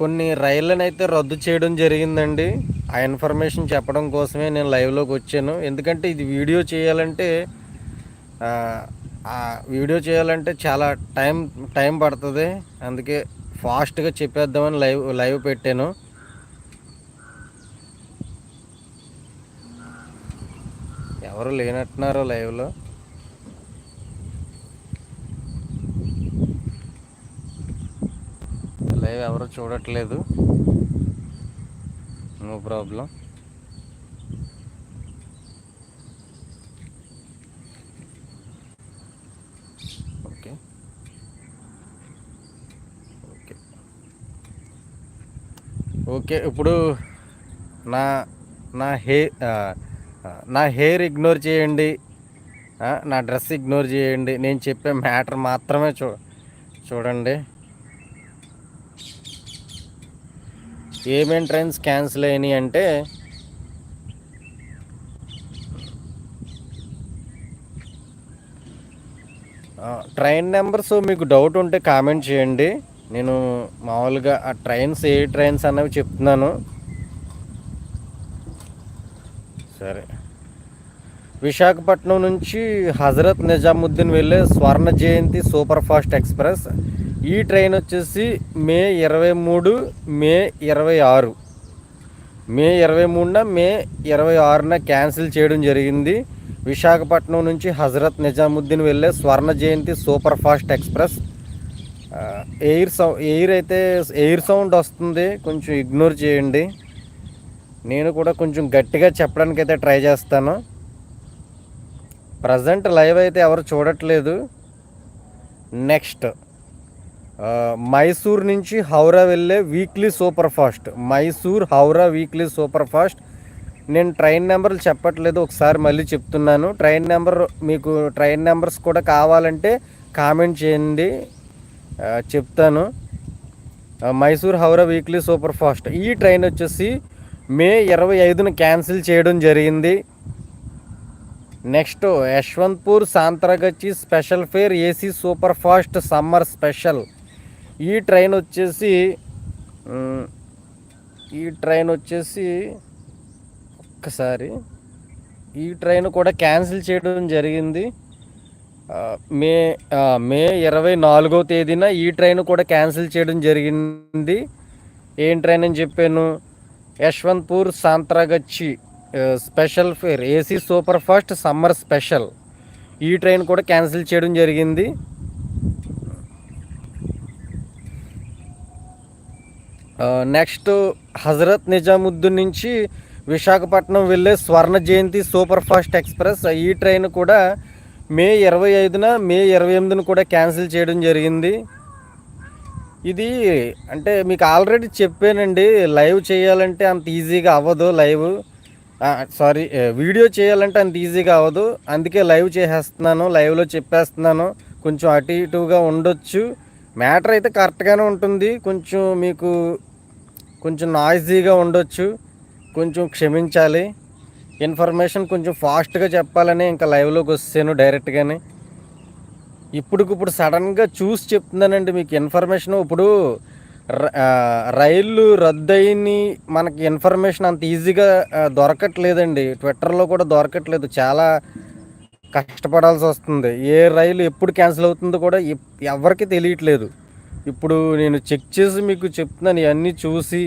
కొన్ని రైళ్ళని అయితే రద్దు చేయడం జరిగిందండి. ఆ ఇన్ఫర్మేషన్ చెప్పడం కోసమే నేను లైవ్లోకి వచ్చాను. ఎందుకంటే ఇది వీడియో చేయాలంటే వీడియో చేయాలంటే చాలా టైం టైం పడుతుంది. అందుకే ఫాస్ట్గా చెప్పేద్దామని లైవ్ లైవ్ పెట్టాను. ఎవరు లేనట్టున్నారు లైవ్లో. లైవ్ ఎవరు చూడట్లేదు. No problem. Okay. Okay. Okay ఇప్పుడు నా నా హెయిర్ నా హెయిర్ ఇగ్నోర్ చేయండి. నా డ్రెస్ ఇగ్నోర్ చేయండి. నేను చెప్పే మ్యాటర్ మాత్రమే చూ చూడండి. ఏమేం ట్రైన్స్ క్యాన్సిల్ అయినాయి అంటే ట్రైన్ నెంబర్స్ మీకు డౌట్ ఉంటే కామెంట్ చేయండి. నేను మామూలుగా ఆ ట్రైన్స్ ఏ ట్రైన్స్ అన్నవి చెప్తున్నాను. సరే. విశాఖపట్నం నుంచి హజరత్ నిజాముద్దీన్ వెళ్ళే Swarna Jayanti super fast express. ఈ ట్రైన్ వచ్చేసి మే ఇరవై మూడు మే ఇరవై ఆరు. మే ఇరవై మూడున మే ఇరవై ఆరున క్యాన్సిల్ చేయడం జరిగింది. విశాఖపట్నం నుంచి హజరత్ నిజాముద్దీన్ వెళ్ళే Swarna Jayanti super fast express air సౌ ఎయిర్ అయితే ఎయిర్ సౌండ్ వస్తుంది. కొంచెం ఇగ్నోర్ చేయండి. నేను కూడా కొంచెం గట్టిగా చెప్పడానికి అయితే ట్రై చేస్తాను. ప్రజెంట్ లైవ్ అయితే ఎవరు చూడట్లేదు. నెక్స్ట్. మైసూర్ నుంచి హౌరా వెళ్ళే weekly super fast. Mysore Howrah weekly super fast. నేను ట్రైన్ నెంబర్లు చెప్పట్లేదు ఒకసారి మళ్ళీ చెప్తున్నాను. ట్రైన్ నెంబర్ మీకు ట్రైన్ నెంబర్స్ కూడా కావాలంటే కామెంట్ చేయండి. చెప్తాను. Mysore Howrah weekly super fast. ఈ ట్రైన్ వచ్చేసి మే ఇరవై ఐదున క్యాన్సిల్ చేయడం జరిగింది. Next Yeshwantpur Santragachi special fare AC super fast summer special. ఈ ట్రైన్ వచ్చేసి ఈ ట్రైన్ వచ్చేసి ఒక్కసారి ఈ ట్రైన్ కూడా క్యాన్సిల్ చేయడం జరిగింది. మే మే ఇరవై నాలుగో తేదీన ఈ ట్రైన్ కూడా క్యాన్సిల్ చేయడం జరిగింది. ఏం ట్రైన్ అని చెప్పాను? Yeshwantpur Santragachi special fare AC super fast summer special. ఈ ట్రైన్ కూడా క్యాన్సిల్ చేయడం జరిగింది. నెక్స్ట్ హజరత్ నిజాముద్దీన్ నుంచి విశాఖపట్నం వెళ్ళే Swarna Jayanti super fast express. ఈ ట్రైన్ కూడా మే ఇరవై ఐదున మే ఇరవై ఎనిమిదిన కూడా క్యాన్సిల్ చేయడం జరిగింది. ఇది అంటే మీకు ఆల్రెడీ చెప్పానండి లైవ్ చేయాలంటే అంత ఈజీగా అవ్వదు లైవ్ సారీ వీడియో చేయాలంటే అంత ఈజీగా అవ్వదు. అందుకే లైవ్ చేసేస్తున్నాను లైవ్లో చెప్పేస్తున్నాను. కొంచెం అటు ఇటుగా ఉండొచ్చు. మ్యాటర్ అయితే కరెక్ట్గానే ఉంటుంది. కొంచెం మీకు కొంచెం నాయిజీగా ఉండొచ్చు. కొంచెం క్షమించాలి. ఇన్ఫర్మేషన్ కొంచెం ఫాస్ట్గా చెప్పాలని ఇంకా లైవ్లోకి వస్తాను డైరెక్ట్గానే ఇప్పుడుకిప్పుడు సడన్గా చూసి చెప్తున్నానండి మీకు ఇన్ఫర్మేషన్ ఇప్పుడు రైళ్ళు రద్దయిని మనకి ఇన్ఫర్మేషన్ అంత ఈజీగా దొరకట్లేదండి. ట్విట్టర్లో కూడా దొరకట్లేదు. చాలా కష్టపడాల్సి వస్తుంది. ఏ రైలు ఎప్పుడు క్యాన్సిల్ అవుతుందో కూడా ఎవరికి తెలియట్లేదు. ఇప్పుడు నేను చెక్ చేసి మీకు చెప్తున్నాను ఇవన్నీ చూసి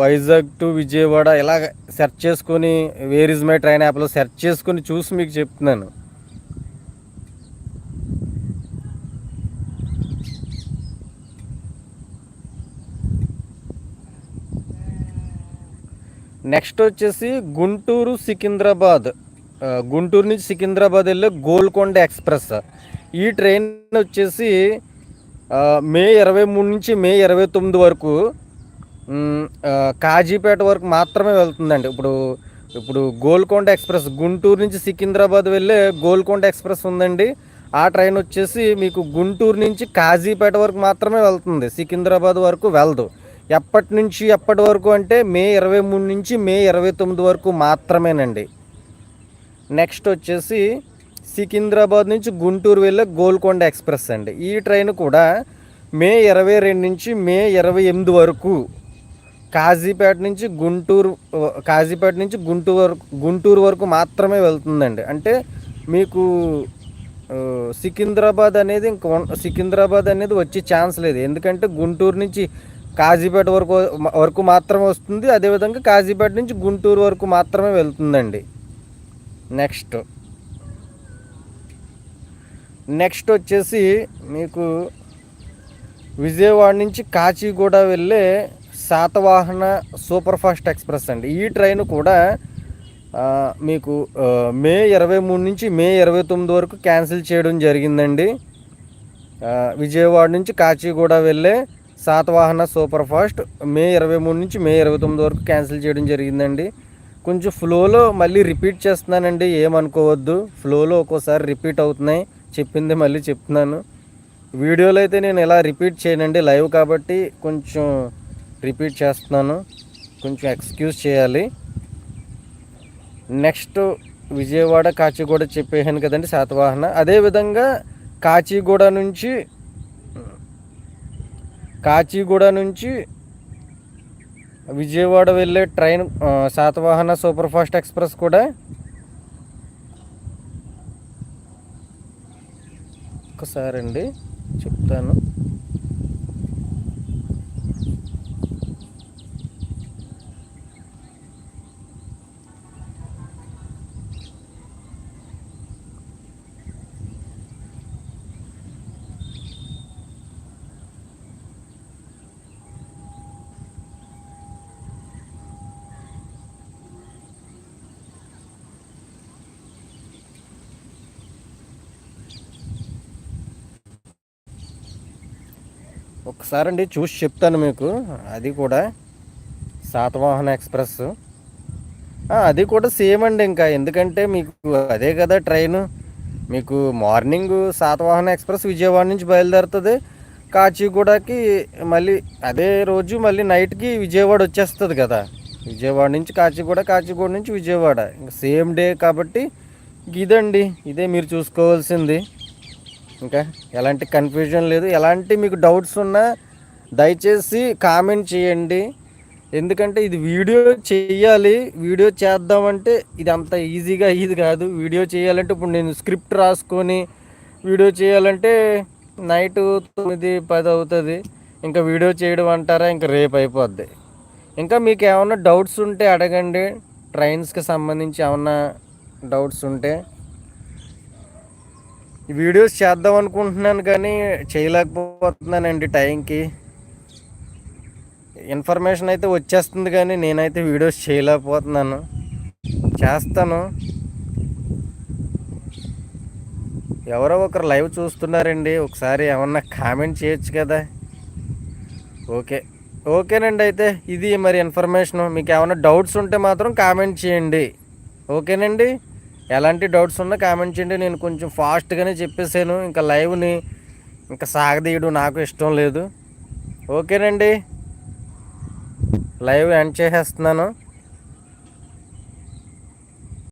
వైజాగ్ టు విజయవాడ ఇలా సెర్చ్ చేసుకొని వేర్ ఇస్ మై ట్రైన్ యాప్లో సెర్చ్ చేసుకొని చూసి మీకు చెప్తున్నాను. నెక్స్ట్ వచ్చేసి గుంటూరు సికింద్రాబాద్. గుంటూరు నుంచి సికింద్రాబాద్ వెళ్ళే గోల్కొండ ఎక్స్ప్రెస్. ఈ ట్రైన్ వచ్చేసి మే ఇరవై మూడు నుంచి మే ఇరవై తొమ్మిది వరకు కాజీపేట వరకు మాత్రమే వెళ్తుందండి. ఇప్పుడు ఇప్పుడు గోల్కొండ ఎక్స్ప్రెస్ గుంటూరు నుంచి సికింద్రాబాద్ వెళ్ళే గోల్కొండ ఎక్స్ప్రెస్ ఉందండి. ఆ ట్రైన్ వచ్చేసి మీకు గుంటూరు నుంచి కాజీపేట వరకు మాత్రమే వెళ్తుంది. సికింద్రాబాద్ వరకు వెళ్దు. ఎప్పటి నుంచి ఎప్పటి వరకు అంటే మే ఇరవై మూడు నుంచి మే ఇరవై తొమ్మిది వరకు మాత్రమేనండి. నెక్స్ట్ వచ్చేసి సికింద్రాబాద్ నుంచి గుంటూరు వెళ్ళే గోల్కొండ ఎక్స్ప్రెస్ అండి. ఈ ట్రైన్ కూడా మే ఇరవై రెండు నుంచి మే ఇరవై ఎనిమిది వరకు కాజీపేట నుంచి గుంటూరు కాజీపేట నుంచి గుంటూరు వరకు గుంటూరు వరకు మాత్రమే వెళ్తుందండి. అంటే మీకు సికింద్రాబాద్ అనేది ఇంక సికింద్రాబాద్ అనేది వచ్చే ఛాన్స్ లేదు. ఎందుకంటే గుంటూరు నుంచి కాజీపేట వరకు వరకు మాత్రమే వస్తుంది. అదేవిధంగా కాజీపేట నుంచి గుంటూరు వరకు మాత్రమే వెళ్తుందండి. నెక్స్ట్. నెక్స్ట్ వచ్చేసి మీకు విజయవాడ నుంచి కాచిగూడ వెళ్ళే శాతవాహన సూపర్ ఫాస్ట్ ఎక్స్ప్రెస్ అండి. ఈ ట్రైన్ కూడా మీకు మే ఇరవై మూడు నుంచి మే ఇరవై తొమ్మిది వరకు క్యాన్సిల్ చేయడం జరిగిందండి. విజయవాడ నుంచి కాచిగూడ వెళ్ళే శాతవాహన సూపర్ ఫాస్ట్ మే ఇరవై మూడు నుంచి మే ఇరవై తొమ్మిది వరకు క్యాన్సిల్ చేయడం జరిగిందండి. కొంచెం ఫ్లోలో మళ్ళీ రిపీట్ చేస్తున్నానండి ఏమనుకోవద్దు. ఫ్లోలో ఒక్కోసారి రిపీట్ అవుతున్నాయి. చెప్పింది మళ్ళీ చెప్తున్నాను. వీడియోలో అయితే నేను ఇలా రిపీట్ చేయనండి లైవ్ కాబట్టి కొంచెం రిపీట్ చేస్తున్నాను. కొంచెం ఎక్స్క్యూజ్ చేయాలి. నెక్స్ట్ విజయవాడ కాచిగూడ చెప్పేసాను కదండి శాతవాహన. అదేవిధంగా కాచిగూడ నుంచి కాచిగూడ నుంచి విజయవాడ వెళ్ళే train Satavahana super fast express కూడా ఒకసారి అండి చెప్తాను. ఒకసారి అండి చూసి చెప్తాను మీకు. అది కూడా శాతవాహన ఎక్స్ప్రెస్. అది కూడా సేమ్ అండి ఇంకా. ఎందుకంటే మీకు అదే కదా ట్రైన్. మీకు మార్నింగ్ శాతవాహన ఎక్స్ప్రెస్ విజయవాడ నుంచి బయలుదేరుతుంది. కాచిగూడకి మళ్ళీ అదే రోజు మళ్ళీ నైట్కి విజయవాడ వచ్చేస్తుంది కదా. విజయవాడ నుంచి కాచిగూడ కాచిగూడ నుంచి విజయవాడ. ఇంకా సేమ్ డే కాబట్టి ఇదండి. ఇదే మీరు చూసుకోవాల్సింది. ఇంకా ఎలాంటి కన్ఫ్యూజన్ లేదు. ఎలాంటి మీకు డౌట్స్ ఉన్నా దయచేసి కామెంట్ చేయండి. ఎందుకంటే ఇది వీడియో చేయాలి. వీడియో చేద్దామంటే ఇది అంత ఈజీగా ఇది కాదు. వీడియో చేయాలంటే ఇప్పుడు నేను స్క్రిప్ట్ రాసుకొని వీడియో చేయాలంటే నైట్ తొమ్మిది పది అవుతుంది. ఇంకా వీడియో చేయడం అంటారా? ఇంకా రేపు అయిపోద్ది. ఇంకా మీకు ఏమైనా డౌట్స్ ఉంటే అడగండి. ట్రైన్స్కి సంబంధించి ఏమన్నా డౌట్స్ ఉంటే. వీడియోస్ చేద్దాం అనుకుంటున్నాను కానీ చేయలేకపోతున్నానండి టైంకి. ఇన్ఫర్మేషన్ అయితే వచ్చేస్తుంది కానీ నేనైతే వీడియోస్ చేయలేకపోతున్నాను. చేస్తాను. ఎవరో ఒకరు లైవ్ చూస్తున్నారండి. ఒకసారి ఏమన్నా కామెంట్ చేయొచ్చు కదా. ఓకే. ఓకేనండి అయితే ఇది మరి ఇన్ఫర్మేషన్. మీకు ఏమైనా డౌట్స్ ఉంటే మాత్రం కామెంట్ చేయండి. ఓకేనండి? ఎలాంటి డౌట్స్ ఉన్నా కామెంట్ చేయండి. నేను కొంచెం ఫాస్ట్గానే చెప్పేసాను ఇంకా లైవ్ని ఇంకా సాగదీయడం నాకు ఇష్టం లేదు. ఓకేనండి. లైవ్ ఎండ్ చేసేస్తున్నాను.